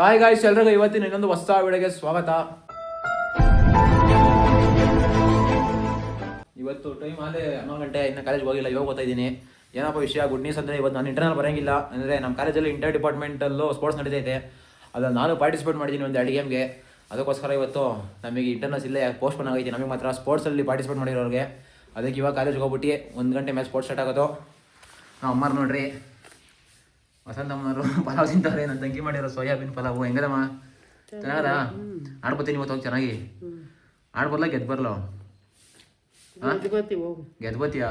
Hi guys ಎಲ್ರಿಗೂ ಇವತ್ತಿನ ಇನ್ನೊಂದು ಹೊಸ ವಿಡಿಯೋಗೆ ಸ್ವಾಗತ. ಇವತ್ತು ಟೈಮ್ ಆದ್ರೆ ಹನ್ನೊಂದು ಗಂಟೆ, ಇನ್ನು ಕಾಲೇಜ್ ಹೋಗಿಲ್ಲ, ಇವಾಗ ಓದ್ತಾ ಇದ್ದೀನಿ. ಏನಪ್ಪ ವಿಷಯ ಗುಡ್ ನ್ಯೂಸ್ ಅಂದರೆ ಇವತ್ತು ನಾನು ಇಂಟರ್ನಲ್ ಬರೋಂಗಿಲ್ಲ. ಅಂದರೆ ನಮ್ಮ ಕಾಲೇಜಲ್ಲಿ ಇಂಟರ್ ಡಿಪಾರ್ಟ್ಮೆಂಟಲ್ಲೂ ಸ್ಪೋರ್ಟ್ಸ್ ನಡೀತೈತೆ. ಅದ್ರಲ್ಲಿ ನಾನು ಪಾರ್ಟಿಸಿಪೇಟ್ ಮಾಡಿದ್ದೀನಿ ಒಂದು ಎರಡು ಗೇಮ್ಗೆ ಅದಕ್ಕೋಸ್ಕರ ಇವತ್ತು ನಮಗೆ ಇಂಟರ್ನಲ್ಸ್ ಇಲ್ಲೇ ಪೋಸ್ಟ್ಪೋನ್ ಆಗೈತೆ. ನಮಗೆ ಮಾತ್ರ ಸ್ಪೋರ್ಟ್ಸಲ್ಲಿ ಪಾರ್ಟಿಸಿಪೇಟ್ ಮಾಡಿರೋರಿಗೆ. ಅದಕ್ಕೆ ಇವಾಗ ಕಾಲೇಜ್ಗೆ ಹೋಗ್ಬಿಟ್ಟು ಒಂದು ಗಂಟೆ ಮೇಲೆ ಸ್ಪೋರ್ಟ್ಸ್ ಸ್ಟಾರ್ಟ್ ಆಗೋದು. ನಾವು ಅಮ್ಮಾರು ನೋಡ್ರಿ. ವಸಂತಮ್ಮನವರು ಪಲಾವ್ ತಿಂತಾರೆ ನನ್ನ ತಂಗಿ ಮಾಡಿರೋ ಸೋಯಾಬೀನ್ ಪಲಾವು. ಹೆಂಗದಮ್ಮ? ಚೆನ್ನಾಗದ? ಆಡ್ಬೋತೀನಿ ಇವತ್ತು ಹೋಗಿ ಚೆನ್ನಾಗಿ. ಆಡ್ಬರ್ಲ ಗೆದ್ದು ಬರ್ಲೋ? ಗೆದ್ಬೋತಿಯಾ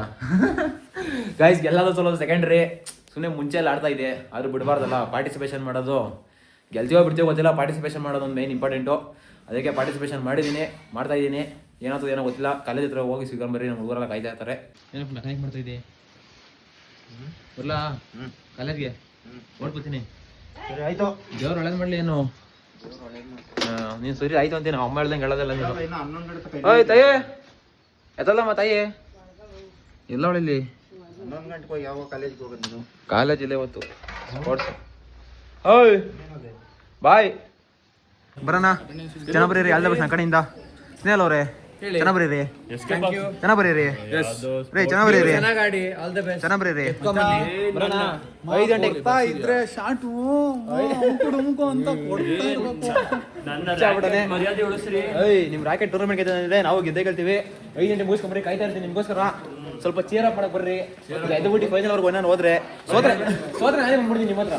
ಗೈಸ್ ಗೆಲ್ಲೋದು ಸೋಲೋದು ಸೆಕೆಂಡ್ರಿ ಸುಮ್ಮನೆ ಮುಂಚೆ ಎಲ್ಲ ಆಡ್ತಾ ಇದೆ ಆದ್ರೂ ಬಿಡಬಾರ್ದಲ್ಲ ಪಾರ್ಟಿಸಿಪೇಷನ್ ಮಾಡೋದು. ಗೆಲ್ತೀವೋ ಬಿಡ್ತೀವೋ ಗೊತ್ತಿಲ್ಲ ಪಾರ್ಟಿಸಿಪೇಷನ್ ಮಾಡೋದು ಒಂದು ಮೇನ್ ಇಂಪಾರ್ಟೆಂಟು ಅದಕ್ಕೆ ಪಾರ್ಟಿಸಿಪೇಷನ್ ಮಾಡಿದ್ದೀನಿ ಮಾಡ್ತಾ ಇದ್ದೀನಿ. ಏನಾಗ್ತದೆ ಏನೋ ಗೊತ್ತಿಲ್ಲ. ಕಾಲೇಜ್ ಹತ್ರ ಹೋಗಿ ಸಿಗಂಬರಿ ಬರ್ರಿ ನಮ್ಮ ಹುಡುಗರೆಲ್ಲ ಕಾಯ್ತಾ ಇರ್ತಾರೆ. ಮಾಡ್ತಾ ಇದ್ದೆ? ಬರ್ಲಾ? ಕಾಲೇಜ್ಗೆ? ಓಡ್ಬಿಡ್ತೀನಿ ಸರಿ ಆಯ್ತು. ದೇವ್ರು ಒಳ್ಳೇದು ಮಾಡ್ಲಿ ಏನು? ನೀನು ಸರಿ ಆಯ್ತು ಅಂತೀನಿ ಅಮ್ಮ ಹೇಳ್ದಂಗೆ ಹೇಳೋದಲ್ಲ ನೀನು. ಓಯ್ ತಾಯಿ! ಎತ್ತಲ್ಲಮ್ಮ ತಾಯಿ! ಎಲ್ಲ ಅವಳಿಲ್ಲಿ ಹನ್ನೊಂದು ಗಂಟೆಗೆ ಹೋಗಿ ಯಾವ ಕಾಲೇಜ್ಗೆ ಹೋಗೋದು ನೀನು? ಕಾಲೇಜ್ ಇಲ್ಲ ಇವತ್ತು. ಸ್ಪೋರ್ಟ್ಸ್ ಓಯ್! ಬಾಯ್! ಬರೋಣ. ಚೆನ್ನಾಗಿ ಬರೀರಿ ಎಲ್ಲ ಬಸ್ ಕಡೆಯಿಂದ. ಸ್ನೇಹಲ್ ಅವ್ರೆ. ಚೆನ್ನಾಗಿ ಬರೀರಿ. ಚೆನ್ನಾಗಿ ಬರೀರಿ. ರೇ ಚೆನ್ನಾಗಿ ಬರೀರಿ. ಚೆನ್ನಾಗಿ ಬರೀರಿ. ಬರೋಣ ಐದು ಗಂಟೆಗೆ ಇದ್ರೆ ಶಾಟು ಹುಡುಮುಕು ಅಂತ ಕೊಡ್ತಾ ಏಯ್ ನಿಮ್ ರಾಕೆಟ್ ಟೂರ್ನಮೆಂಟ್ ಗೆದ್ದಿದೆ ನಾವು ಗೆದ್ದೇ ಗೆಲ್ತೀವಿ. ಐದು ಗಂಟೆ ಮುಗಿಸ್ಕೊಂಬ್ರಿ ಕಾಯ್ತಾ ಇರ್ತೀನಿ ನಿಮ್ಗೋಸ್ಕರ. ಸ್ವಲ್ಪ ಚೇರ್ ಅಪ್ ಮಾಡಕ್ ಬರ್ರಿ. ಎದ್ದು ಬಿಟ್ಟು ಫೈನಲ್ ಅವ್ರಿಗೆ ಒಂದ್ ಹೋದ್ರೆ. ಸೋತ್ರೆ ಸೋತ್ರೆ ನಾನೇ ಬಂದ್ಬಿಡ್ತೀನಿ ನಿಮ್ಮ ಹತ್ರ.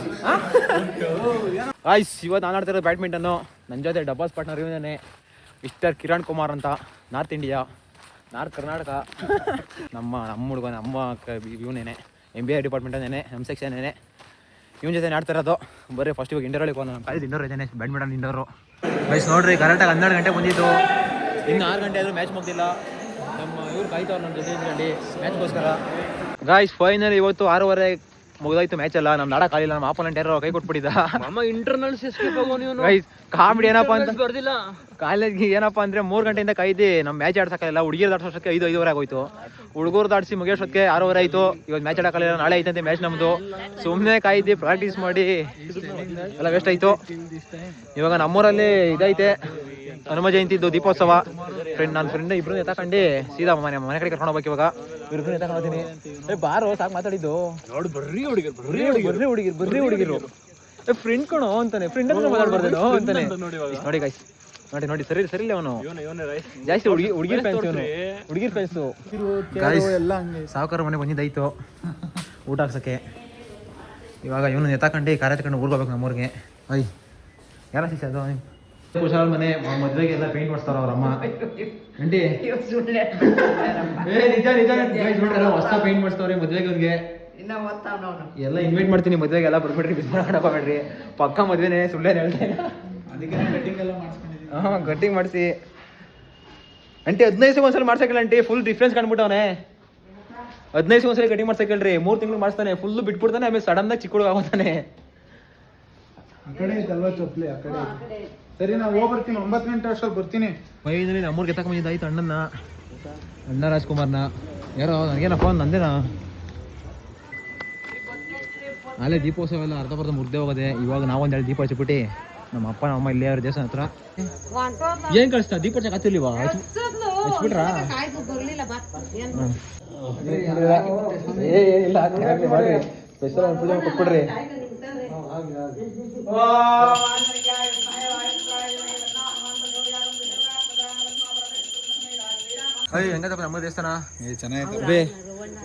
ಆಯ್ಸ್ ಇವತ್ತು ನಾನು ಆಡ್ತಿರೋದು ಬ್ಯಾಡ್ಮಿಂಟನ್ನು ನನ್ನ ಜೊತೆ ಡಬ್ಬಾಸ್ ಪಾರ್ಟ್ನರ್ ಇವನೇ ಮಿಸ್ಟರ್ ಕಿರಣ್ ಕುಮಾರ್ ಅಂತ ನಾರ್ತ್ ಇಂಡಿಯಾ ನಾರ್ತ್ ಕರ್ನಾಟಕ. ನಮ್ಮ ನಮ್ಮ ಹುಡುಗ ನಮ್ಮ ಇವನೇನೆ ಎಂ ಬಿ ಐ ಡಿಪಾರ್ಟ್ಮೆಂಟೇನೆ ನಮ್ಮ ಸೆಕ್ಷನೇನೆ ಇವನ ಜೊತೆ ಆಡ್ತಾ ಇರೋದು ಬರೀ ಫಸ್ಟ್ ಇವಾಗ ಇಂಡೋರ್ ಒಳಗೆ ನಮ್ಮ ಕಾಲೇಜ್ ಇಂಡೋರ್ ಇದ್ದೇನೆ ಬ್ಯಾಡ್ಮಿಂಟನ್ ಇಂಡೋರು ಬೈಸ್ ನೋಡ್ರಿ ಕರೆಕ್ಟಾಗಿ ಹನ್ನೆರಡು ಗಂಟೆ ಬಂದಿದ್ದು. ಇನ್ನು ಆರು ಗಂಟೆ ಆದರೂ ಮ್ಯಾಚ್ ಮುಗ್ದಿಲ್ಲ. ನಮ್ಮ ಇವ್ರು ಕಾಯ್ತವ್ರು ನಮ್ಮ ಜೊತೆ ಮ್ಯಾಚ್ಗೋಸ್ಕರ ಗಾಯ್ಸ್ ಫೈನಲ್ ಇವತ್ತು ಆರೂವರೆ ಮುಗ್ದಾಯ್ತು ಮ್ಯಾಚ್ ಅಲ್ಲ ನಮ್ಮ ನಾಡ ಕಾಲಿಲ್ಲ ನಮ್ಮ ಆಪೋನೆಂಟ್ ಯಾರೋ ಕೈ ಕೊಟ್ಬಿಟ್ಟಿದ್ದ. ಅಮ್ಮ ಇಂಟರ್ನಲ್ಸ್ ಗೈಸ್ ಕಾಮಿಡಿ ಏನಪ್ಪ ಅಂತ ಬರ್ದಿಲ್ಲ. ಕಾಲೇಜ್ಗೆ ಏನಪ್ಪ ಅಂದ್ರೆ ಮೂರು ಗಂಟೆಯಿಂದ ಕೈದಿ ನಮ್ಮ ಮ್ಯಾಚ್ ಆಡ್ಸಕ್ಕಾಗಿಲ್ಲ ಹುಡುಗಿರ್ ದಾಡ್ಸೋಷ್ಟಕ್ಕೆ ಐದು ಐದುವರೆ ಆಗೋಯ್ತು. ಹುಡುಗರು ದಾಡ್ಸಿ ಮುಗಿಯೋಷ್ಟಕ್ಕೆ ಆರೂವರೆ ಆಯ್ತು. ಇವಾಗ ಮ್ಯಾಚ್ ಆಡಕಲ್ಲ ನಾಳೆ ಐತಂತೆ ಮ್ಯಾಚ್ ನಮ್ದು. ಸುಮ್ಮನೆ ಕಾಯ್ದಿ ಪ್ರಾಕ್ಟೀಸ್ ಮಾಡಿ ಎಲ್ಲ ವೇಸ್ಟ್ ಆಯ್ತು. ಇವಾಗ ನಮ್ಮೂರಲ್ಲಿ ಇದೈತೆ. ಹನುಮ ಜಯಂತಿ ಇದ್ದು ದೀಪೋತ್ಸವ. ಫ್ರೆಂಡ್ ನನ್ನ ಫ್ರೆಂಡ್ ಇಬ್ರು ಎತ್ತಾಕಂಡು ಸೀದಾ ಮನೆ ಮನೆ ಕಡೆ ಕರ್ಕೊಂಡು ಹೋಗ್ಬೇಕು ಇವಾಗ. ಇಬ್ರು ಎತ್ತಾಕೊಂಡೋಗ್ತೀನಿ ಏ ಬಾರೋ ಸಾಕು ಮಾತಾಡಿದ್ದು. ನೋಡಿ ಬರ್ರಿ ಹುಡುಗಿರು ಬರ್ರಿ ಬರ್ರಿ ಹುಡುಗಿರು ಬರ್ರಿ ಹುಡುಗಿರು ಏ ಫ್ರೆಂಡ್ ಕಣೋ ಅಂತಾನೆ. ಫ್ರೆಂಡ್ ಹತ್ರ ಮಾತಾಡ್ಬಾರ್ದೇನೋ ಅಂತಾನೆ. ನೋಡಿ ಗಾಯ್ಸ್ ನೋಡಿ ನೋಡಿ ಸರಿ ಸರಿ ಅವನು. ಜಾಸ್ತಿ ಹುಡುಗಿ ಹುಡುಗಿರ್ ಫ್ಯಾನ್ಸ್ ಇವನು. ಹುಡುಗಿರ್ ಫ್ಯಾನ್ಸು ಎಲ್ಲ ಹಂಗೆ. ಸಾವುಕಾರ ಮನೆ ಬಂದಿದ್ದಾಯ್ತು. ಊಟ ಹಾಕ್ಸಕ್ಕೆ. ಇವಾಗ ಇವನು ಎತ್ತಾಕಂಡು ಕಾರ್ಯ ಎತ್ಕೊಂಡು ಊರಿಗೆ ಹೋಗ್ಬೇಕು ನಮ್ಮೂರಿಗೆ. ಅಯ್ಯ ಯಾರ ಶಿಷ್ಯ ಅದು? ಕುಶಾಲ್ ಮನೆ ಮದ್ವೆಗೆ ಎಲ್ಲ ಪೇಂಟ್ ಮಾಡ್ತಾರ ಅವ್ರ ಅಮ್ಮ. ಅಂಟಿ? ಏ ನಿಜ ನಿಜ. ಹೊಸ ಪೇಂಟ್ ಮಾಡ್ತಾವ್ರಿ ಮದ್ವೆಗೆ ಅವ್ರಿಗೆ ಎಲ್ಲ ಇನ್ವೈಟ್ ಮಾಡ್ತೀನಿ ಮದ್ವೆಗೆ ಎಲ್ಲ ಬರ್ಬೇಡ್ರಿ ಬಿಸಿ ಮಾಡ್ಬೇಡ್ರಿ ಪಕ್ಕ ಮದ್ವೆನೆ ಸುಳ್ಳೇನು ಹೇಳ್ತೇನೆ ಅದಕ್ಕೆ ಕಟಿಂಗ್ ಎಲ್ಲ ಮಾಡಿಸ್ಕೊಂಡಿದ್ದೀನಿ. ಹಾ ಕಟ್ಟಿಂಗ್ ಮಾಡಿಸಿ. ಅಂಟಿ ಹದಿನೈದು ಒಂದ್ಸಲ ಮಾಡ್ಸಕ್ಕಿಲ್ಲ ಅಂಟಿ. ಫುಲ್ ಡಿಫ್ರೆನ್ಸ್ ಕಂಡ್ಬಿಟ್ಟವನೆ ಹದಿನೈದು ಒಂದ್ಸಲ ಕಟಿಂಗ್ ಮಾಡ್ಸಕ್ಕಿಲ್ರಿ. ಮೂರ್ ತಿಂಗಳು ಮಾಡಿಸ್ತಾನೆ. ಫುಲ್ ಬಿಟ್ಬಿಡ್ತಾನೆ ಆಮೇಲೆ ಸಡನ್ ಆಗಿ ಚಿಕ್ಕ ಹುಡುಗ ಆಗೋತಾನೆ. ಆ ಕಡೆ ಐತಲ್ವಾ ಚೊಪ್ಲಿ ಆ ಕಡೆ. ಸರಿ ನಾ ಹೋಗಿ ಬರ್ತೀನಿ ಒಂಬತ್ತು ಗಂಟೆ ಅಷ್ಟಲ್ಲಿ ಬರ್ತೀನಿ ಫೈನಲಿ ನಮ್ಮೂರ್ಗೆ ಎತ್ತಕ ಬಂದಿದ್ದಾಯ್ತು ಅಣ್ಣನ ಅಣ್ಣ ರಾಜ್ಕುಮಾರ್ನ. ಯಾರೋ ನನಗೇನ ಫೋನ್ ನಂದೇನಾ? ಅಲ್ಲೇ ದೀಪೋತ್ಸವ ಎಲ್ಲ ಅರ್ಧ ಬರ್ಧ ಮುಗ್ದೆ ಹೋಗೋದೆ. ಇವಾಗ ನಾವೊಂದು ಎರಡು ದೀಪ ಹಚ್ಚಿಬಿಟ್ಟು. ನಮ್ಮ ಅಪ್ಪ ನಮ್ಮ ಅಮ್ಮ ಇಲ್ಲೇ ಅವ್ರ ದೇವಸ್ಥಾನ ಹತ್ರ. ಏನ್ ಕಳಿಸ್ತಾ? ದೀಪ ಹಚ್ಚಕ್ ಹತ್ತಿರ್ಲಿವ ಹಚ್ಬಿಟ್ರಾ? ಸ್ಪೆಷಲ್ ಪೂಜೆ ಕೊಟ್ಬಿಡ್ರಿ ಅಯ್ಯ ಹೆಂಗದಪ್ಪ ನಮ್ಮ ದೇವಸ್ಥಾನ? ಚೆನ್ನಾಗಿದೆ ಬೇ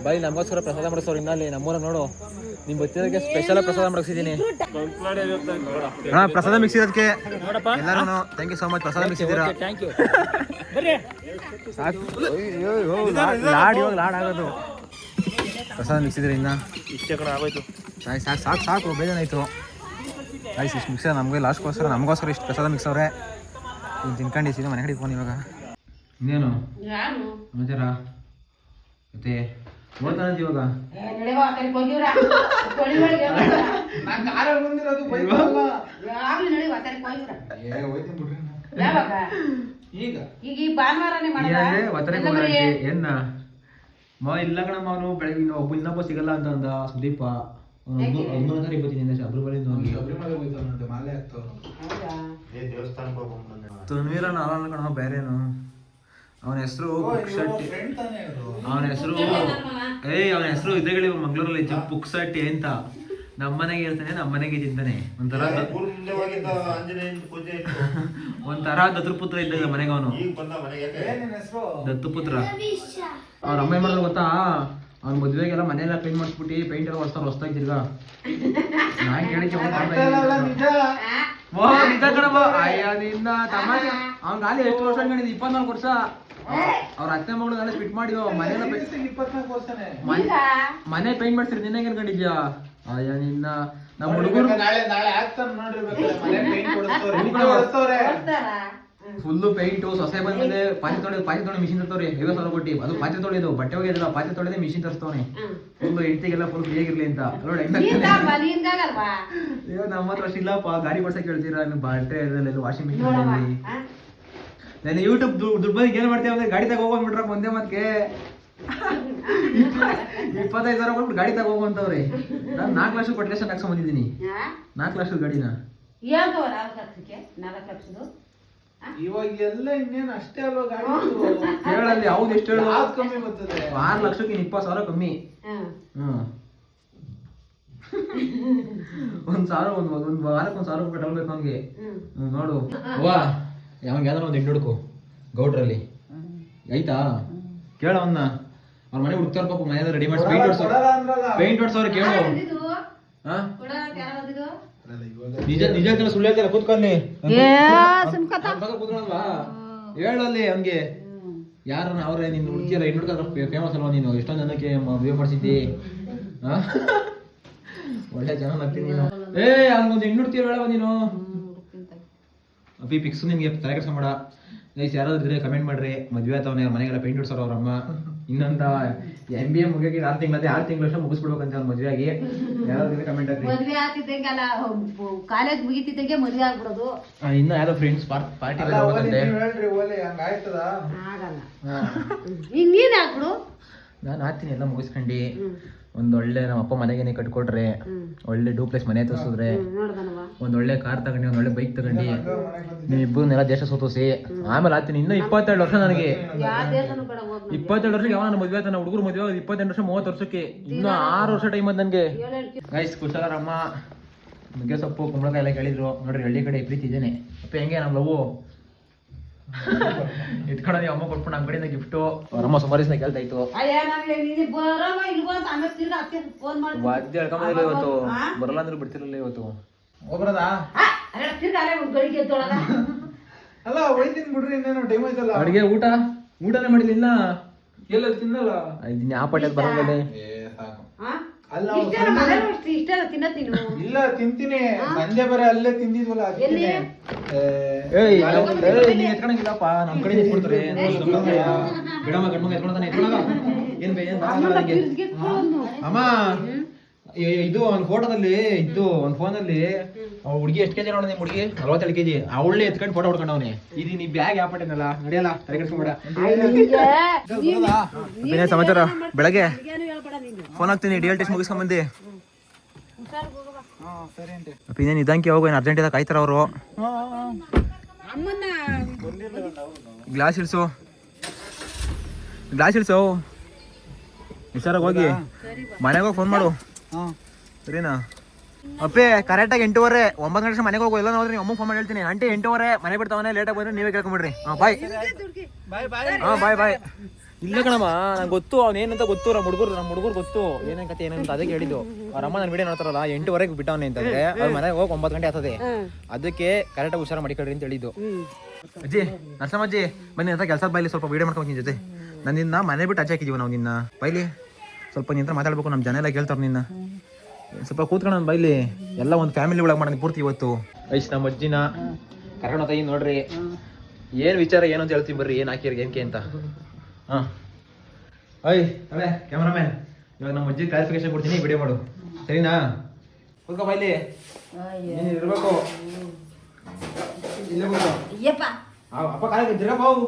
ಬೈ ನಮಗೋಸ್ಕರ ಪ್ರಸಾದ ಮಾಡಿಸೋರು ಇನ್ನಲ್ಲಿ ನಮ್ಮೂರ ನೋಡು. ನಿಮ್ ಬತ್ತಿದಕ್ಕೆ ಸ್ಪೆಷಲ್ ಪ್ರಸಾದ ಮಾಡಿಸಿದೀನಿ. ಹಾ ಪ್ರಸಾದ ಮಿಕ್ಸ್ ಇರೋದಕ್ಕೆ ಎಲ್ಲರೂ ಥ್ಯಾಂಕ್ ಯು ಸೋ ಮಚ್ ಪ್ರಸಾದ ಮಿಕ್ಸ್ ಇದ್ದೀರಾ ಲಾಡ್ ಇವಾಗ ಲಾಡ್ ಆಗೋದು. ಪ್ರಸಾದ ಮಿಕ್ಸ್ ಇದ್ರೆ ಇನ್ನ? ಇಷ್ಟೇ ಕಡೆ ಆಗೋಯ್ತು. ಸಾಕು ಸಾಕು ಸಾಕು ಸಾಕು ಬೇಜಾನಾಯ್ತು ಆಯ್ತು. ಇಷ್ಟು ಮಿಕ್ಸ್ ನಮಗೆ ಲಾಸ್ಟ್ಗೋಸ್ಕರ ನಮಗೋಸ್ಕರ ಇಷ್ಟು ಪ್ರಸಾದ ಮಿಕ್ಸ್ ಅವ್ರೆ ಇನ್ನು ತಿನ್ಕೊಂಡು ಸೀದಾ ಮನೆ ಕಡೆ ಫೋನ್ ಇವಾಗ? ಇನ್ನೇನು? ಸಮಾಚಾರ? ಮತ್ತೆ ಓದ್ತಾನ ಇವಾಗ? ಮ ಇಲ್ಲ ಕಣಮ್ಮ ಅವನು ಬೆಳಗ್ಗೆ ಒಬ್ಬ ಇನ್ನೊಬ್ಬ ಸಿಗಲ್ಲ ಅಂತ ಅಂದ ಸುದೀಪ. ಹನ್ನೊಂದು ಬರ್ತೀನಿ ಶಬರಿಮಲೆ ಬೇರೆನು ಅವನ ಹೆಸರು ಪುಕ್ಸಟ್ಟಿ. ಅವನ ಹೆಸರು ಏಯ್ ಅವನ ಹೆಸರು ಇದ್ರಲ್ಲಿ ಮಂಗಳೂರಲ್ಲಿ ಇದ್ದ ಪುಕ್ಸಟ್ಟಿ ಅಂತ. ನಮ್ಮನೆಗೆ ಇರ್ತಾನೆ ನಮ್ಮ ಮನೆಗೆ ತಿಂತಾನೆ. ಒಂಥರ ಒಂಥರ ದತ್ತುಪುತ್ರ ಇದ್ದಾಗ ಮನೆಗೆ ಅವನು. ಏನ್ ನಿನ್ ಹೆಸ್ರು? ದತ್ತುಪುತ್ರ. ಅವ್ರ ಅಮ್ಮ ಏನ್ ಮಾಡಿದ್ರು ಗೊತ್ತಾ? ಅವ್ನ ಮದ್ವೆಗೆಲ್ಲ ಮನೆಯೆಲ್ಲ ಪೇಂಟ್ ಮಾಡಿಸ್ಬಿಟ್ಟು ಪೇಂಟ್ ಎಲ್ಲ ಹೊಸ್ತಾರ ಹೊಸ್ತಾಗಿ ನಾನು ನಾನ್ ಕೇಳಿಕ್ಕೆ ನಿಜ ಕಣಪ್ಪ ಅಯ್ಯ ನಿನ್ನ ತಮಾಷೆ ಅವ್ನ್ ಗಾಲಿ ಎಷ್ಟು ವರ್ಷ ಇಪ್ಪತ್ನಾಲ್ಕು ವರ್ಷ. ಅವ್ರ ಅತ್ತೆ ಮಗಳು ಗಾಲಿ ಫಿಟ್ ವರ್ಷನೇ. ಮನೆ ಮನೆ ಪೇಂಟ್ ಮಾಡ್ಸಿರಿ ನಿನ್ನ ಹೆಂಗ್ ಅನ್ಕೊಂಡಿದ್ಯಾ ಅಯ್ಯ ನಿನ್ನ ನಮ್ಮ ಹುಡುಗರು ನಾಳೆ ನಾಳೆ ಆಗ್ತಾನೆ ನೋಡಿರ್ಬೇಕು ಮನೆ paint ಕೊಡಿಸ್ತವ್ರೆ. ಫುಲ್ಲು ಪೇಂಟು ಸೊಸೆ ಬಂದ್ಮೇಲೆ ಪಾತ್ರೆ ತೊಳೆದು ಪಾತ್ರೆ ತೊಳೆದು ಮಿಷಿನ್ ತರ್ತವ್ರಿ ಐವತ್ತು ಸಾವಿರ ಕೊಟ್ಟಿ. ಅದು ಪಾತ್ರೆ ತೊಳೆದು ಬಟ್ಟೆ ಹೋಗಿದಿಲ್ಲ ಪಾತ್ರೆ ತೊಳೆದೇ ಮಿಷಿನ್ ತರಿಸ್ತವನೆ. ಫುಲ್ ಹೆಂಡತಿಗೆಲ್ಲ ಫುಲ್ ಬೇಗಿರ್ಲಿ ಅಂತ. ನೋಡಿ. ಅಯ್ಯೋ ನಮ್ಮ ಹತ್ರ ಅಷ್ಟು ಇಲ್ಲಪ್ಪ. ಗಾಡಿ ಬಡ್ಸಕ್ ಹೇಳ್ತೀರಾ? ನಿಮ್ ಬಟ್ಟೆ ವಾಷಿಂಗ್ ಮಿಷಿನ್ ನಾನು ಯೂಟ್ಯೂಬ್ ದುಡ್ಡು ಬಂದ್ ಏನ್ ಮಾಡ್ತೀವಿ ಅಂದ್ರೆ ಗಾಡಿ ತಗೋ ಹೋಗ್ಬಿಟ್ರ ಒಂದೇ ಮತ್ತೆ ಇಪ್ಪತ್ತೈದು ಸಾವಿರ ಕೊಟ್ಟು ಗಾಡಿ ತಗೋ ಅಂತವ್ರಿ ನಾನು ನಾಲ್ಕು ಲಕ್ಷ ಕೊಟ್ಟು ಲಕ್ಷ ಹಾಕ್ಸ್ಕೊಂಡ್ ಬಂದಿದ್ದೀನಿ. ನಾಲ್ಕು ಲಕ್ಷದ ಗಾಡಿನ. ಇವಾಗ ಎಲ್ಲ ಇನ್ನೇನು ಅಷ್ಟೇ ಅಲ್ವಾ ಗಾಡಿ ಹೇಳಲ್ಲಿ ಹೌದು ಎಷ್ಟು ಹೇಳು? ಯಾವ್ದ್ ಕಮ್ಮಿ ಬರ್ತದೆ? ಆರು ಲಕ್ಷಕ್ಕೆ ಇನ್ನು ಇಪ್ಪತ್ತು ಸಾವಿರ ಕಮ್ಮಿ. ಹ್ಮ್. ಒಂದ್ ಸಾವಿರ ಒಂದ್ ಒಂದ್ ವಾರಕ್ಕೆ ಒಂದ್ ಸಾವಿರ ರೂಪಾಯಿ ಬೇಕು ಅವ್ನಿಗೆ ಹ್ಮ್. ನೋಡು. ವಾ ಯಾವಾಗ ಯಾವ್ದಾರ ಒಂದು ಹೆಣ್ಣು ಹುಡುಕು ಗೌಡ್ರಲ್ಲಿ. ಆಯ್ತಾ? ಕೇಳ ಅವನ್ನ ಅವ್ರ ಮನೆ ಹುಡುಕ್ತಾರ ಪಾಪ ಮನೆ ರೆಡಿ ಮಾಡಿ ಪೇಂಟ್ ಹೊಡ್ಸೋ. ಪೇಂಟ್ ಹೊಡ್ಸೋರು ಕೇಳು. ಹಾ? ನಿಜ ನಿಜ ಅಂತ ಸುಳ್ಳು ಹೇಳ್ತಾರೆ ಕೂತ್ಕೊಳ್ಳಿ ಕೂತ್ಕೊಳ್ಳಲ್ವಾ ಹೇಳಲ್ಲಿ ಹಂಗೆ ಯಾರ ಅವ್ರೆ ನೀನು ಹುಡುಕಿಯಲ್ಲ ಹೆಣ್ಣು ಹುಡುಗ ಫೇಮಸ್ ಅಲ್ವಾ ನೀನು? ಎಷ್ಟೊಂದು ಜನಕ್ಕೆ ಮದುವೆ ಮಾಡಿಸಿದ್ದಿ? ಒಳ್ಳೆ ಜನ ನಗ್ತೀನಿ ನೀನು. ಏ ಹಂಗೊಂದು ಹೆಣ್ಣು ಹುಡ್ತೀರ ಹೇಳವ ನೀನು. ಅಪ್ಪಿ ಪಿಕ್ಸ್ ನಿನ್ಗೆ ತಲೆ ಕೆಡ್ಸ್ಕೊಂಬೇಡ ಗೈಸ್ ಯಾರಾದ್ರೂ ಇದ್ರೆ ಕಮೆಂಟ್ ಮಾಡ್ರಿ. ಮದ್ವೆ ಆತವನೆ ಅವ್ರ ಮನೆಗೆಲ್ಲ ಪೇಂಟ್ ಹೊಡ್ಸೋರು ಅವ್ರ ಅಮ್ಮ ಇನ್ನೊಂದ ಎಂ ಬಿ ಎ ಮುಗಿಯೋಕೆ ಆರು ತಿಂಗಳು ಆರು ತಿಂಗಳು ವರ್ಷ ಮುಗಿಸ್ಬಿಡ್ಬೇಕಂತ ಒಂದು ಮದ್ವೆ ಆಗಿ. ಯಾರಾದ್ರೂ ಕಮೆಂಟ್ ಹಾಕ್ರಿ. ಮದ್ವೆ ಆಗ್ತಿದ್ದಂಗೆಲ್ಲ ಕಾಲೇಜ್ ಮುಗಿತಿದ್ದಂಗೆ ಮದ್ವೆ ಆಗ್ಬಿಡೋದು. ಇನ್ನ ಯಾವ್ದೋ ಫ್ರೆಂಡ್ಸ್ ಪಾರ್ಟಿ ನೀವ್ ಹೇಳ್ರಿ ಓಲೆ ಹಂಗ ಆಯ್ತದ? ಆಗಲ್ಲ. ಈಗ ನೀನ್ ಹಾಕ್ಬಿಡು ನಾನು ಆಗ್ತೀನಿ ಎಲ್ಲ ಮುಗಿಸ್ಕೊಂಡು. ಒಂದೊಳ್ಳೆ ಒಳ್ಳೆ ನಮ್ಮ ಅಪ್ಪ ಮನೆಗೇನೆ ಕಟ್ಕೊಟ್ರೆ ಒಳ್ಳೆ ಡೂಪ್ಲೆಕ್ಸ್ ಮನೆ ತೋರಿಸಿದ್ರೆ ಒಂದೊಳ್ಳೆ ಒಂದ್ ಒಳ್ಳೆ ಕಾರ್ ತಗೊಂಡು ಒಂದ್ ಒಳ್ಳೆ ಬೈಕ್ ತಗೊಂಡು ನೀವಿಬ್ಬರನ್ನೆಲ್ಲ ದೇಶ ಸೋತೋಸಿ. ಆಮೇಲೆ ಆಗ್ತೀನಿ ಇನ್ನೂ ಇಪ್ಪತ್ತೆರಡು ವರ್ಷ ನನಗೆ. ಇಪ್ಪತ್ತೆರಡು ವರ್ಷಕ್ಕೆ ಯಾವ ನನ್ನ ಮದುವೆ ಆಯ್ತಾನ ಹುಡುಗರು ಮದುವೆ ಆಗೋದು ಇಪ್ಪತ್ತೆಂಟು ವರ್ಷ ಮೂವತ್ತು ವರ್ಷಕ್ಕೆ. ಇನ್ನೂ ಆರು ವರ್ಷ ಟೈಮ್ ಅದ್ ನನಗೆ. ಗೈಸ್ ಕುಶಲರಮ್ಮ ನುಗ್ಗೆ ಸೊಪ್ಪು ಕುಂಬಳಕಾಯಿ ಎಲ್ಲ ಕೇಳಿದ್ರು. ನೋಡ್ರಿ ಹಳ್ಳಿ ಕಡೆ ಪ್ರೀತಿ ಇದೇನೆ. ಅಪ್ಪ ಹೆಂಗೆ ನಮ್ಮ ಲವ್? ಇಟ್ಕೊಂಡು ನೀವು ಅಮ್ಮ ಕೊಟ್ಬಿಟ್ಟು ನಮ್ಮ ಕಡೆಯಿಂದ ಗಿಫ್ಟು ಅವರಮ್ಮ ಸುಮಾರು ದಿವಸ ಕೇಳ್ತಾಯಿತ್ತು ಅಯ್ಯ ನಮ್ಗೆ ನೀನು ಇಲ್ವೋ ಅಂತ ಆಮೇಲೆ ತಿರ್ಗಾ ಅತ್ತೆ ಫೋನ್ ಮಾಡಿ ವಾದ್ಯ ಹೇಳ್ಕೊಂಬಂದಿಲ್ಲ ಇವತ್ತು. ಬರಲ್ಲ ಅಂದ್ರೆ ಬಿಡ್ತಿರಲಿಲ್ಲ ಇವತ್ತು. ಹೋಗ್ಬರದ ಅಲ್ಲ ಒಯ್ತೀನಿ ಬಿಡ್ರಿ ಇನ್ನೇನು ಟೈಮ್ ಆಯ್ತಲ್ಲ. ಅಡುಗೆ ಊಟ? ಊಟನೇ ಮಾಡಿಲ್ಲ ಎಲ್ಲ ತಿನ್ನಲ್ಲ? ಇದನ್ನ ಯಾವ ಪಟ್ಟ ಬರೋದೇ ಹಾ? ಅಲ್ಲ ಇಷ್ಟೇ ನಮ್ಮ ಮನೇಲಿ ತಿನ್ನ ತಿನ್ನು. ಇಲ್ಲ ತಿಂತೀನಿ. ಸಂಜೆ ಬರೀ ಅಲ್ಲೇ ತಿಂದಿದ್ವಲ್ಲ ಏಯ್, ಎತ್ಕೊಳಂಗಿಲ್ಲಪ್ಪ ನಮ್ ಕಡೆ ಎತ್ಕೊಡ್ತಾರೆ ಬಿಡಮ್ಮ ಗಂಡು ಎತ್ಕೊಳ್ತಾನೆ ಎತ್ಕೊಳಗ ಏನ್ ಬೇ ಅಮ್ಮ. ಇದು ಒಂದು ಫೋಟೋದಲ್ಲಿ ಇದ್ದು ಒಂದು ಫೋನಲ್ಲಿ ಹುಡುಗಿ ಎಷ್ಟು ಕೆಜಿ ನೋಡ ನಿಮ್ ಹುಡುಗಿ? ನಲ್ವತ್ತೆರಡು ಕೆಜಿ. ಅವಳೇ ಎತ್ಕೊಂಡು ಫೋಟೋ ಹೊಡ್ಕೊಂಡವನೆ ಇದು ನೀ ಬ್ಯಾಗ್ ಯಾವ ಪಟ್ಟೆನಲ್ಲ ನಡೆಯಲ್ಲ ತಲೆ ಕೆಡ್ಸ್ಕೊಂಬೇಡ. ಸಮಾಚಾರ ಬೆಳಗ್ಗೆ. ಫೋನ್ ಹಾಕ್ತೀನಿ ಡಿಎಲ್ ಟೆಸ್ಟ್ ಮುಗಿಸ್ಕೊಂಡ್ ಬಂದಿ. ಹಾ ಸರಿ ಅಂತೆ ಅಪ್ಪ ಇನ್ನೇನು ಇದಂಗೆ ಹೋಗೋ ಏನು ಅರ್ಜೆಂಟಿಂದ ಕಾಯ್ತಾರ ಅವರು. ಗ್ಲಾಸ್ ಇಳಿಸು. ಗ್ಲಾಸ್ ಇಳಿಸು. ಹುಷಾರಾಗಿ ಹೋಗಿ. ಮನೆಗೆ ಹೋಗಿ ಫೋನ್ ಮಾಡು. ಸರಿನಾ? ಕರೆಕ್ಟ್ ಕರೆಕ್ಟಾಗಿ ಎಂಟೂವರೆ ಒಂಬತ್ತು ಗಂಟೆ ಮನೆಗೆ ಹೋಗೋ ಇಲ್ಲ ನೋಡ್ರಿ ಅಮ್ಮ ಫೋನ್ ಮಾಡಿ ಹೇಳ್ತೀನಿ. ಆಂಟಿ ಎಂಟೂವರೆ ಮನೆ ಬಿಡ್ತಾವನೆ ಲೇಟಾಗಿ ಬಂದ್ರೆ ನೀವೇ ಕೇಳ್ಕೊಂಬಿಡ್ರಿ. ಹಾಂ ಬಾಯ್ ಬಾಯ್ ಬಾಯ್ ಹಾಂ ಬಾಯ್ ಬಾಯ್ ಇಲ್ಲ ಕಣಮ್ಮ ನಂಗೆ ಗೊತ್ತು ಅವ್ನು ಏನಂತ ಗೊತ್ತು ನಮ್ಮ ಹುಡುಗರು ನಮ್ಮ ಹುಡುಗರು ಗೊತ್ತು. ಏನೇನು ಕತೆ ಏನಂತ ಅದಕ್ಕೆ ಹೇಳಿದ್ದು. ಅವ್ರ ಅಮ್ಮ ನನ್ನ ವಿಡಿಯೋ ನೋಡ್ತಾರಲ್ಲ ಎಂಟುವರೆಗೆ ಬಿಟ್ಟವನೆ ಅಂತಂದ್ರೆ ಅವ್ರ ಮನೆಗೆ ಹೋಗಿ ಒಂಬತ್ತು ಗಂಟೆ ಆಗ್ತದೆ ಅದಕ್ಕೆ ಕರೆಕ್ಟಾಗಿ ಹುಷಾರು ಮಾಡಿಕೊಳ್ರಿ ಅಂತ ಹೇಳಿದ್ದು. ಅಜ್ಜಿ ನರಸಮ್ಮ ಅಜ್ಜಿ ಬನ್ನಿ ಅಂತ ಕೆಲಸ ಬೈಲಿ ಸ್ವಲ್ಪ ವಿಡಿಯೋ ಮಾಡ್ಕೊಂಡು ನಿನ್ನ ಜೊತೆ. ನನ್ನಿಂದ ನಿನ್ನ ಮನೆ ಬಿಟ್ಟು ಅಜ್ಜಿ ಹಾಕಿದೀವಿ ನಾವು ನಿನ್ನ. ಬೈಲಿ ಸ್ವಲ್ಪ ನಿಂತ ಮಾತಾಡ್ಬೇಕು ನಮ್ಮ ಜನ ಎಲ್ಲ ಕೇಳ್ತಾರೆ ನಿನ್ನ. ಸ್ವಲ್ಪ ಕೂತ್ಕೊಂಡು ಬೈಲಿ ಎಲ್ಲ ಒಂದು ಫ್ಯಾಮಿಲಿ ಒಳಗೆ ಮಾಡೋಣ ಪೂರ್ತಿ ಇವತ್ತು. ಐಶ್ ನಮ್ಮ ಅಜ್ಜಿನ ಕರ್ಕೊಂಡು ತಾಯಿ ನೋಡ್ರಿ. ಏನು ವಿಚಾರ ಏನು ಅಂತ ಹೇಳ್ತೀವಿ ಬರ್ರಿ ಏನು ಹಾಕಿರಿ ಏನಕ್ಕೆ ಅಂತ. ಹಾಂ. ಐ ತಲೆ ಕ್ಯಾಮ್ರಾಮ್ಯಾನ್ ಇವಾಗ ನಮ್ಮ ಅಜ್ಜಿ ಕ್ಲಾರಿಫಿಕೇಶನ್ ಕೊಡ್ತೀನಿ ವಿಡಿಯೋ ಮಾಡು. ಸರಿನಾ? ಕೂತ್ಕೋ ಬೈಲಿ ನೀನು ಇರಬೇಕು. ಇಲ್ಲೇ ಕೂತ್ಕೋ. ಅಯ್ಯಪ್ಪ. ಅಪ್ಪ ಕಾಲಕ್ಕೆ ಬಾವು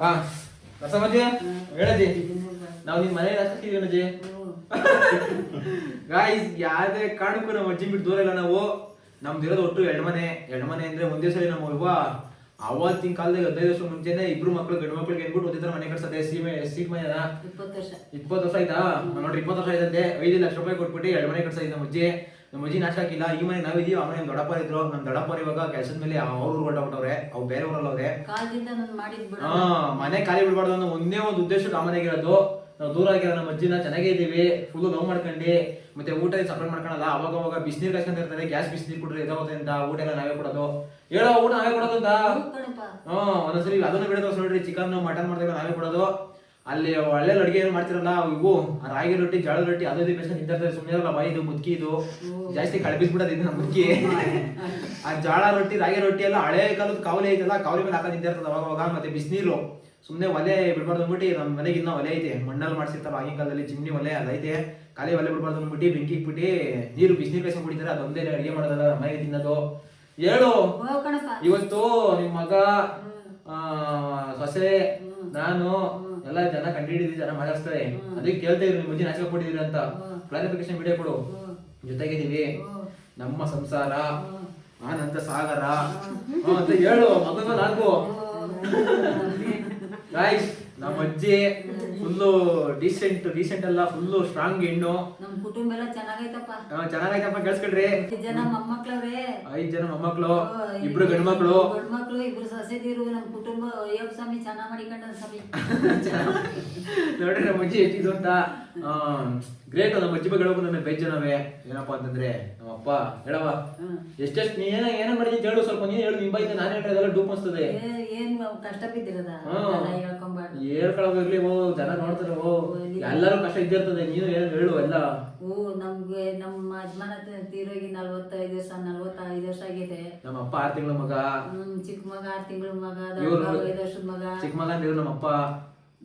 ಹಾಂ ರಸಮಜ್ಜಿ ಹೇಳಜ್ಜಿ. ನಾವು ನಿಮ್ಮ ಮನೆಯಲ್ಲಿ ಹಾಕಿದೀವಿ ಅಜ್ಜಿ. ಗಾಯ್ಸ್ ಯಾವ್ದೇ ಕಾರಣಕ್ಕೂ ನಮ್ಮ ಅಜ್ಜಿ ಬಿಟ್ಟು ದೂರ ಇಲ್ಲ ನಾವು. ನಮ್ದು ಇರೋದು ಒಟ್ಟು ಎರಡು ಮನೆ ಎರಡು ಮನೆ ಅಂದ್ರೆ ಒಂದೇ ಸಲ ನಮ್ಮ ಅವ್ವ ಅವತ್ತಿನ ಕಾಲದಾಗ ಹದಿನೈದು ವರ್ಷ ಮುಂಚೆನೆ ಇಬ್ರು ಮಕ್ಳು ಗಂಡು ಮಕ್ಳಿಗೆ ಏನ್ಬಿಟ್ಟು ಒಂದೇ ತರ ಮನೆ ಕಟ್ಸತ್ತೆ. ಸೀಮೆ ಸೀಟ್ ಅದ ಇಪ್ಪತ್ತು ವರ್ಷ. ಆಯ್ತಾ? ನೋಡ್ರಿ ಇಪ್ಪತ್ತು ವರ್ಷ ಆಯ್ತಂತೆ. ಐದು ಲಕ್ಷ ರೂಪಾಯಿ ಕೊಟ್ಬಿಟ್ಟು ಎರಡು ಮನೆ ಕಟ್ಸಿದ್ ನಮ್ಮ ಅಜ್ಜಿ. ನಮ್ಮ ಅಜ್ಜಿ ನಾಶ ಹಾಕಿಲ್ಲ. ಈ ಮನೆ ನಾವಿದೀವಿ ಆ ಮನೆ ದೊಡ್ಡಪ್ಪ ಇದ್ರು. ನಮ್ ದೊಡ್ಡಪ್ಪ ಇವಾಗ ಕೆಲಸದ ಮೇಲೆ ಅವ್ರ ಊರು ಹೊರಟವ್ರೆ ಅವ್ ಬೇರೆ ಊರಲ್ಲಿ ಅವ್ರೆ. ಹಾ ಮನೆ ಖಾಲಿ ಬಿಡಬಾರ್ದು ಅನ್ನೋ ಒಂದೇ ಒಂದು ಉದ್ದೇಶ ಆ ಮನೆಗೆ ಇರೋದು. ನಾವು ದೂರ ಆಗಿರೋ ನಮ್ಮ ಅಜ್ಜಿನ ಚೆನ್ನಾಗೇ ಇದೀವಿ ಫುಲ್ ಲವ್ ಮಾಡ್ಕೊಂಡು ಮತ್ತೆ ಊಟ ಸಪ್ರೇಟ್ ಮಾಡ್ಕೊಳಲ್ಲ ಅವಾಗ ಅವಾಗ ಬಿಸಿನೀರು ಕಾಯ್ಕೊಂಡಿರ್ತಾರೆ ಗ್ಯಾಸ್ ಬಿಸಿನೀರು ಕೊಡ್ರಿ ಇದಾಗುತ್ತೆ ಅಂತ ಊಟ ಎಲ್ಲ ನಾವೇ ಕೊಡೋದು. ಹೇಳೋ ಊಟ ನಾವೇ ಕೊಡೋದು ಅಂತ? ಹ್ಞೂ ಒಂದೊಂದ್ಸರಿ ಅದನ್ನ ಬಿಡೋದು ನೋಡ್ರಿ ಚಿಕನ್ ಮಟನ್ ಮಾಡ್ದಾಗ ನಾವೇ ಕೊಡೋದು. ಅಲ್ಲಿ ಒಳ್ಳೆ ಅಡುಗೆ ಏನು ಮಾಡ್ತಿರಲ್ಲ ಇವು ರಾಗಿ ರೊಟ್ಟಿ ಜೋಳದ ರೊಟ್ಟಿ ಅದು ಇದು ಬೇಸ್ಕೊಂಡು ತಿಂತಿರ್ತಾರೆ ಸುಮ್ಮನೆ ಇರಲ್ಲ ಬಾಯಿ ಇದು ಮುದ್ಕಿ ಇದು. ಜಾಸ್ತಿ ಕಳಬಿಸ್ಬಿಡೋದು ಇದು ನಮ್ಮ ಮುದ್ಕಿ. ಆ ಜೋಳ ರೊಟ್ಟಿ ರಾಗಿ ರೊಟ್ಟಿ ಎಲ್ಲ ಹಳೆ ಕಾಲದ ಕಾವಲಿ ಐತಲ್ಲ ಕಾವಲಿ ಮೇಲೆ ಹಾಕೊಂಡು ತಿಂತಿರ್ತದೆ ಅವಾಗ ಅವಾಗ ಮತ್ತೆ ಬಿಸಿನೀರು ಸುಮ್ಮನೆ ಒಲೆ ಬಿಡಬಾರ್ದು ಅಂದ್ಬಿಟ್ಟು ನಮ್ಮ ಮನೆಗೆ ಇನ್ನೂ ಒಲೆ ಐತೆ. ಮಣ್ಣಲ್ಲಿ ಮಾಡಿಸಿರ್ತಾರೆ ಆಗಿನ ಕಾಲದಲ್ಲಿ ಜಿಮ್ನಿ ಒಲೆ ಅದೈತೆ. ಖಾಲಿ ಒಲೆ ಬಿಡಬಾರ್ದು ಅಂದ್ಬಿಟ್ಟು ಬೆಂಕಿ ಇಟ್ಬಿಟ್ಟು ನೀರು ಬಿಸಿನೀರು ಕಾಯ್ಸ್ಕೊಂಡ್ ಕುಡಿತಾರೆ. ಅದೊಂದೇ ಅಡುಗೆ ಮಾಡೋದಲ್ಲ ಮನೆಗೆ ತಿನ್ನೋದು. ಹೇಳು. ಇವತ್ತು ನಿಮ್ಮ ಮಗ ಸೊಸೆ ನಾನು ಎಲ್ಲ ಜನ ಕಂಡಿಡಿದ್ವಿ ಜನ ಮಾತಾಡ್ಸ್ತಾರೆ. ಅದಕ್ಕೆ ಕೇಳ್ತಾ ಇದ್ರು ಮುಂಚೆ ನಾಚಿಕೆ ಕೊಟ್ಟಿದ್ದೀರಿ ಅಂತ. ಕ್ಲಾರಿಫಿಕೇಶನ್ ವಿಡಿಯೋ ಕೊಡು. ಜೊತೆಗಿದ್ದೀವಿ. ನಮ್ಮ ಸಂಸಾರ ಆನಂದ ಸಾಗರ. ಅಂತ ಹೇಳು. ಮಗನ ನಾಲ್ಕು. ಗಾಯ್ಸ್ ನಮ್ಮ ಅಜ್ಜಿ ಫುಲ್ಲು ಡೀಸೆಂಟ್ ಡೀಸೆಂಟ್ ಅಲ್ಲ ಫುಲ್ಲು ಸ್ಟ್ರಾಂಗ್ ಹೆಣ್ಣು. ನಮ್ ಕುಟುಂಬ ಎಲ್ಲ ಚೆನ್ನಾಗೈತಪ್ಪ. ಆ, ಚೆನ್ನಾಗೈತಪ್ಪ ಕೇಳಿಸ್ಕೊಳ್ರಿ. ಐದ್ ಜನ ಮೊಮ್ಮಕ್ಳವ್ರೆ. ಐದ್ ಜನ ಮೊಮ್ಮಕ್ಳು ಇಬ್ರು ಗಂಡು ಮಕ್ಳು ಗಂಡು ಮಕ್ಳು ಇಬ್ರು ಸೊಸೆದಿರು ನಮ್ ಕುಟುಂಬ ಅಯ್ಯಪ್ಪ ಸ್ವಾಮಿ ಚೆನ್ನಾಗ್ ಮಾಡಿಕೊಂಡ ಸ್ವಾಮಿ. ನೋಡ್ರಿ ನಮ್ಮ ಅಜ್ಜಿ ಎಷ್ಟಿದು ಅಂತ. ಗ್ರೇಟ್ ನಮ್ಮ ಅಜ್ಜಿ ಬಗ್ಗೆ ನನ್ನ ಬೇಜ್ ಜನವೇ ಏನಪ್ಪಾ ಅಂತಂದ್ರೆ ನಮ್ಮ ಅಪ್ಪ ಹೇಳವ ಎಷ್ಟೆಷ್ಟು ನೀ ಏನ ಏನ ಮಾಡಿದ್ದೀನಿ ಹೇಳು ಸ್ವಲ್ಪ ನೀನ್ ಹೇಳು ನಿಮ್ ಬೈತೆ ನಾನು ಹೇಳ್ರೆ ಅದೆಲ್ಲ ಡೂಪ್ ಅನ್ಸ್ತದೆ. ಹೇಳ್ಕೊಳ್ಳಿ ಏನ್ ಕಷ್ಟ ಬಿದ್ದಿರದ ಹೇಳ್ಕೊಳೋಗಿರ್ಲಿ ಓ ಜನ ನೋಡ್ತಾರೆ ಓ. ಎಲ್ಲರೂ ಕಷ್ಟ ಇದ್ದಿರ್ತದೆ ನೀನು ಏನು ಹೇಳು ಎಲ್ಲ. ಓ ನಮ್ಗೆ ನಮ್ಮ ಯಜಮಾನ ತೀರೋಗಿ ನಲ್ವತ್ತೈದು ವರ್ಷ ನಲ್ವತ್ತೈದು ವರ್ಷ ಆಗಿದೆ. ನಮ್ಮ ಅಪ್ಪ ಆರು ತಿಂಗಳ ಮಗ. ಹ್ಮ್ ಚಿಕ್ಕ ಮಗ ಆರ್ ತಿಂಗಳ ಮಗ ಐದು ವರ್ಷದ ಮಗ. ಚಿಕ್ಕ ಮಗ ಅಂತ ನಮ್ಮ ಅಪ್ಪ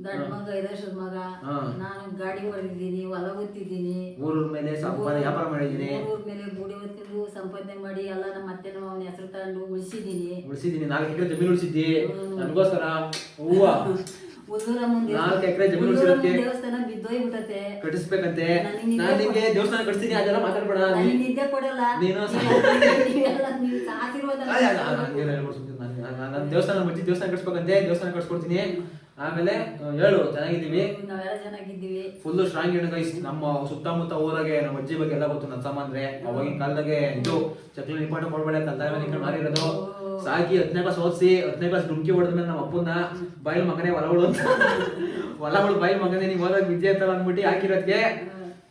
ದೊಡ್ಡ ಮಗ ಐದು ವರ್ಷದ ಮಗ ನಾನು ಗಾಡಿ ಹೊಡೆದಿದ್ದೀನಿ ಹೊಲ ಗೊತ್ತಿದ್ದೀನಿ ಊರ ಮೇಲೆ ಸಂಪಾದನೆ ವ್ಯಾಪಾರ ಮಾಡಿದ್ದೀನಿ. ಊರ ಮೇಲೆ ಗುಡಿ ಹೊತ್ತಿದ್ದು ಸಂಪಾದನೆ ಮಾಡಿ ಎಲ್ಲ ನಮ್ಮ ಅತ್ತೆ ನಮ್ಮ ಅವನ ಹೆಸರು ತಗೊಂಡು ಉಳಿಸಿದ್ದೀನಿ. ಉಳಿಸಿದ್ದೀನಿ ನಾಲ್ಕು ಎಕರೆ ಜಮೀನು ಉಳಿಸಿದ್ದಿ. ನನಗೋಸ್ಕರ. ಹೂವ. ಉದ್ದೂರ ಮುಂದೆ ನಾಲ್ಕು ಎಕರೆ ಜಮೀನು ಉದ್ದೂರ ದೇವಸ್ಥಾನ ಕಟ್ಟಿಸ್ಬೇಕಂತೆ. ಕಟಿಸ್ಬೇಕಂತೆ ನಾನು ನಿಮಗೆ ದೇವಸ್ಥಾನ ಕಟ್ಸ್ತೀನಿ ಅದೆಲ್ಲ ಮಾತಾಡ್ಬೇಡ. ನಿದ್ದೆ ಕೊಡಲ್ಲ. ನೀನು ಆಶೀರ್ವಾದ ನಾನು- ದೇವಸ್ಥಾನ ಮುಚ್ಚಿ ದೇವಸ್ಥಾನ ಕಟ್ಸ್ಬೇಕಂತೆ ದೇವಸ್ಥಾನ ಕಟ್ಸ್ಕೊಡ್ತೀನಿ. ಆಮೇಲೆ ಹೇಳು ಚೆನ್ನಾಗಿದ್ದೀವಿ? ನಾವೆಲ್ಲ ಚೆನ್ನಾಗಿದ್ದೀವಿ. ಫುಲ್ ಸ್ಟ್ರಾಂಗ್ ಹೆಣ್ಣು ಗೈಸ್ ನಮ್ಮ ಸುತ್ತಮುತ್ತ ಊರಾಗೆ ನಮ್ಮ ಅಜ್ಜಿ ಬಗ್ಗೆ ಎಲ್ಲ ಗೊತ್ತು ನನ್ನ ಅಂದ್ರೆ ಅವಾಗಿನ ಕಾಲದಾಗೆ ಇದು ಚಕ್ಲಿ ನಿಪಾಟ ಕೊಡ್ಬೇಡ ಅಂತ ನಿಂತ್ಕೊಂಡು ಮಾರಿರೋದು ಸಾಕಿ ಹತ್ತನೇ ಕ್ಲಾಸ್ ಓದಿಸಿ ಹತ್ತನೇ ಕ್ಲಾಸ್ ಡುಮ್ಕಿ ಹೊಡೆದ್ಮೇಲೆ ನಮ್ಮ ಅಪ್ಪನ ಬಾಯಿಲ್ ಮಗನೇ ಹೊಲಗಳು ಅಂತ. ಹೊಲಗಳು ಬಾಯಿಲ್ ಮಗನೇ ನೀವು ಹೋದಾಗ ವಿದ್ಯೆ ಅಂತ ಅಂದ್ಬಿಟ್ಟು ಹಾಕಿರೋದಕ್ಕೆ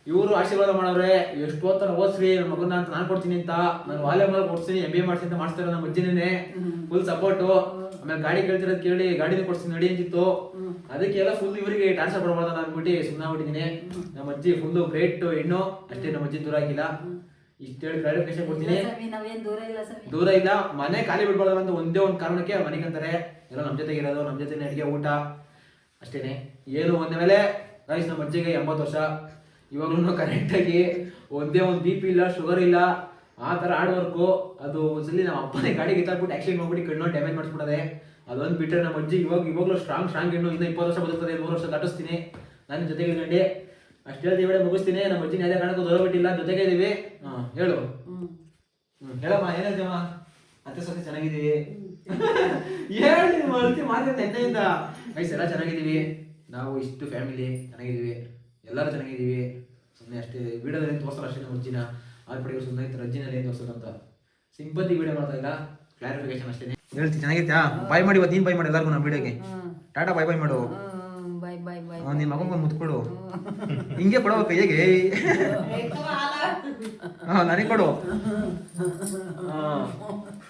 ಇವರು ಆಶೀರ್ವಾದ ಮಾಡೋರೆ ಎಷ್ಟು ಓದ್ಸ್ರಿ ನನ್ನ ಮಗನ ಅಂತ ನಾನು ಕೊಡ್ತೀನಿ ಅಂತ ನಾನು ವಾಲೆ ಮೇಲೆ ಕೊಡ್ತೀನಿ ಎಂ ಬಿ ಎ ಮಾಡ್ತೀನಿ ಅಂತ ಮಾಡ್ತಾರೆ ನಮ್ಮ ಅಜ್ಜಿನೇ ಫುಲ್ ಸಪೋರ್ಟು ಆಮೇಲೆ ಗಾಡಿ ಕೇಳ್ತಿರೋದು ಕೇಳಿ ಗಾಡಿನ ಕೊಡ್ತೀನಿ ನಡಿ ಅಂತಿತ್ತು. ಅದಕ್ಕೆಲ್ಲ ಫುಲ್ ಇವರಿಗೆ ಟ್ರಾನ್ಸ್ಫರ್ ಮಾಡ್ಬಾರ್ದು ನಾನು ಅಂದ್ಬಿಟ್ಟು ಸುಮ್ಮನೆ ಬಿಟ್ಟಿದ್ದೀನಿ ನಮ್ಮ ಅಜ್ಜಿ ಫುಲ್ ಗ್ರೇಟ್ ಹೆಣ್ಣು. ಅಷ್ಟೇ ನಮ್ಮ ಅಜ್ಜಿ ದೂರ ಆಗಿಲ್ಲ. ಇಷ್ಟು ಹೇಳಿ ಕ್ಲಾರಿಫಿಕೇಶನ್ ಕೊಡ್ತೀನಿ. ದೂರ ಇಲ್ಲ ಮನೆ ಖಾಲಿ ಬಿಡ್ಬಾರ್ದು ಅಂತ ಒಂದೇ ಒಂದು ಕಾರಣಕ್ಕೆ ಮನೆಗೆ ಅಂತಾರೆ. ಎಲ್ಲ ನಮ್ಮ ಜೊತೆಗೆ ಇರೋದು ನಮ್ಮ ಜೊತೆ ಅಡಿಗೆ ಊಟ. ಅಷ್ಟೇನೆ. ಏನು ಒಂದ ಮೇಲೆ ರೈಸ್ ನಮ್ಮ ಅಜ್ಜಿಗೆ ಎಂಬತ್ತು ವರ್ಷ. ಇವಾಗ್ಲೂ ಕರೆಕ್ಟಾಗಿ ಒಂದೇ ಒಂದು ಬಿ ಪಿ ಇಲ್ಲ ಶುಗರ್ ಇಲ್ಲ ಆ ಥರ ಹಾರ್ಡ್ ವರ್ಕು ಅದು ಒಂದ್ಸಲಿ ನಮ್ಮ ಅಪ್ಪನೇ ಗಾಡಿ ಗಿತ್ತಾಕ್ಬಿಟ್ಟು ಆಕ್ಸಿಡೆಂಟ್ ಮಾಡ್ಬಿಟ್ಟು ಕಣ್ಣು ಡ್ಯಾಮೇಜ್ ಮಾಡಿಸ್ಬಿಡದೆ. ಅದೊಂದು ಬಿಟ್ಟರೆ ನಮ್ಮ ಅಜ್ಜಿ ಇವಾಗ ಇವಾಗಲೂ ಸ್ಟ್ರಾಂಗ್ ಸ್ಟ್ರಾಂಗ್ ಹೆಣ್ಣು ಇನ್ನೂ ಇಪ್ಪತ್ತು ವರ್ಷ ಬದುಕ್ತದೆ ಮೂರು ವರ್ಷ ದಾಟಿಸ್ತೀನಿ ನನ್ನ ಜೊತೆಗೆ ಇದ್ಕೊಂಡು ಅಷ್ಟು ಹೇಳ್ತೀವಿ ಮುಗಿಸ್ತೀನಿ. ನಮ್ಮ ಅಜ್ಜಿನ ಯಾವುದೇ ಕಾರಣಕ್ಕೂ ದೊರಬಿಟ್ಟಿಲ್ಲ ಜೊತೆಗೆ ಇದೀವಿ. ಹಾಂ ಹೇಳು. ಹೇಳಮ್ಮ ಏನಾಯ್ತಮ್ಮ ಹೇಳ್ತೀಯಮ್ಮ? ಅತ್ತೆ ಸತಿ ಚೆನ್ನಾಗಿದ್ದೀವಿ. ಹೇಳಿ ಮಾತಾಡ ನೆನ್ನೆಯಿಂದ. ಗೈಸ್ ಎಲ್ಲ ಚೆನ್ನಾಗಿದ್ದೀವಿ. ನಾವು ಇಷ್ಟು ಫ್ಯಾಮಿಲಿ ಚೆನ್ನಾಗಿದ್ದೀವಿ. ಎಲ್ಲರೂ ಚೆನ್ನಾಗಿದ್ದೀವಿ. ಸುಮ್ಮನೆ ಅಷ್ಟೇ ವೀಡಿಯೋದಲ್ಲಿ ತೋರಿಸಲ್ಲ ಅಷ್ಟೇ ನಮ್ಮ ಅಜ್ಜಿನ. ಆ ಪಡೆಯೋ ಸುಮ್ಮನೆ ಇತ್ತು ಅಜ್ಜಿನಲ್ಲಿ ಏನು ತೋರಿಸೋದಂತ ಸಿಂಪತಿ ವಿಡಿಯೋ ಮಾಡ್ತಾ ಇಲ್ಲ ಕ್ಲಾರಿಫಿಕೇಶನ್ ಅಷ್ಟೇ. ಹೇಳ್ತೀನಿ ಚೆನ್ನಾಗಿತ್ತಾ ಬಾಯ್ ಮಾಡಿ ಇವತ್ತು ನೀನು ಬಾಯ್ ಮಾಡಿ ಎಲ್ಲರಿಗೂ ನಮ್ಮ ವೀಡಿಯೋಗೆ. ಟಾಟಾ ಬಾಯ್ ಬಾಯ್ ಮಾಡು. ನಿನ್ನ ಮಗಂಗೆ ಒಂದು ಮುತ್ಕೊಡು. ಹಿಂಗೆ ಕೊಡಬೇಕು ಹೇಗೆ ಹಾ ನನಗೆ ಕೊಡು.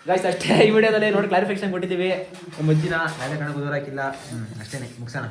ಗಾಯ್ಸ್ ಅಷ್ಟೇ. ಈ ವಿಡಿಯೋದಲ್ಲಿ ನೋಡಿ ಕ್ಲಾರಿಫಿಕೇಶನ್ ಕೊಟ್ಟಿದ್ದೀವಿ. ನಮ್ಮ ಅಜ್ಜಿನ. ಯಾವುದೇ ಕಾರಣಕ್ಕೂ ದೂರ ಹಾಕಿಲ್ಲ ಅಷ್ಟೇ ಅಷ್ಟೇನೆ ಮುಗ್ಸೋಣ.